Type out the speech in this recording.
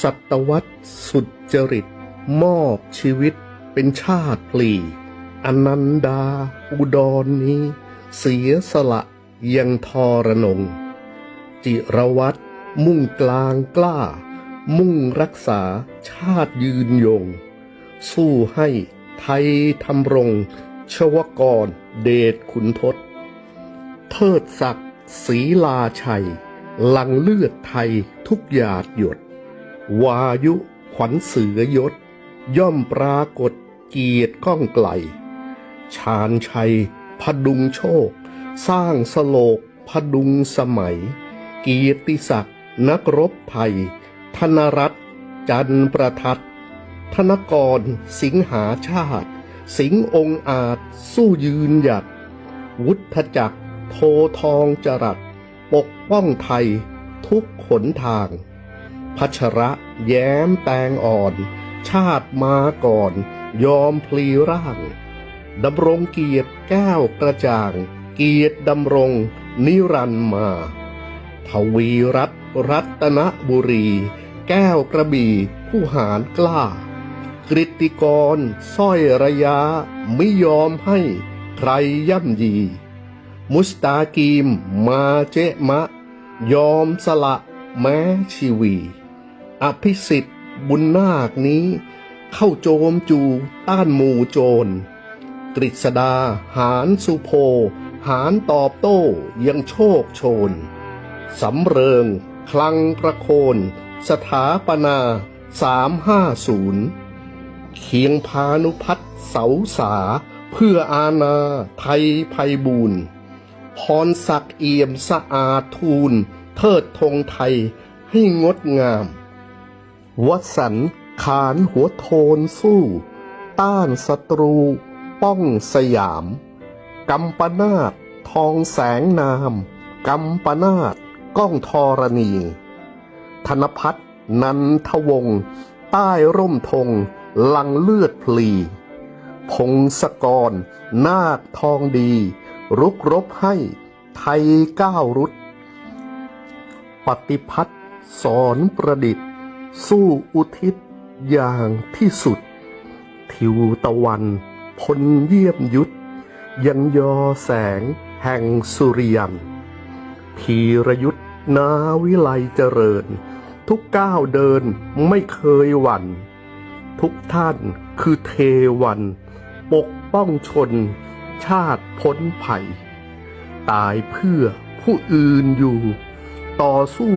สัตวรรษสุดจริต มอบชีวิตเป็นชาติลีอนันดา อุดรนี้ เสียสละยังทรนง จิรวัตรมุ่งกลางกล้า มุ่งรักษาชาติยืนยง สู้ให้ไทยทำรง ชวกรเดชขุนทศ เทิดศักดิ์ศรีลาชัย หลังเลือดไทยทุกหยาดหยด วายุขวัญเสือยศ ย่อมปรากฏเกียรติก้องไกลชาญชัยพดุงโชค สร้างสโลกพดุงสมัย เกียรติศักดิ์นักรบไทยธนรัตน์จันประทัดธนกร สิงหาชาติ สิงองค์อาจ สู้ยืนหยัด วุฒจักร โททองจรัส ปกป้องไทย ทุกขนทาง พัชระ แย้มแตงอ่อน ชาติมาก่อน ยอมพลีร่างดำรงเกียรติแก้วกระจ่าง เกียรติดำรง นิรันมา ทวีรัตรัตนบุรี แก้วกระบี่ผู้หารกล้ากริตติกรสร้อยระยะไม่ยอมให้ใครย่ำยี มุสตากีมมาเจมะ ยอมสละแม้ชีวี อภิสิทธิ์บุญนาคนี้ เข้าโจมจูต้านหมู่โจร กฤษดา หารสุโพ หารตอบโต้ยังโชคโชน สำเริง คลังประโคน สถาปนาสามห้าศูนย์เคียงพานุพัฒน์เสาสา เพื่ออาณาไทยภัยบูรณ์พรศักดิ์เอี่ยมสะอาดทูล เทิดธงไทยให้งดงาม วสันขานหัวโทนสู้ ต้านศัตรู ป้องสยาม กัมปนาตทองแสงนาม กัมปนาตก้องธรณี ธนพัฒน์นันทวงศ์ใต้ร่มธง ลังเลือดพลี พงศกร นาคทองดี รุกรบให้ ไทยก้าวรุด ปฏิพัฒน์สอนประดิษฐ์ สู้อุทิศอย่างที่สุด ทิวตะวันพลเยี่ยมยุทธยังยอแสงแห่งสุริยันพีรยุทธนาวิไลเจริญ ทุกก้าวเดินไม่เคยหวั่น ทุกท่านคือเทวัน ปกป้องชน ชาติพ้นภัย ตายเพื่อผู้อื่นอยู่ ต่อสู้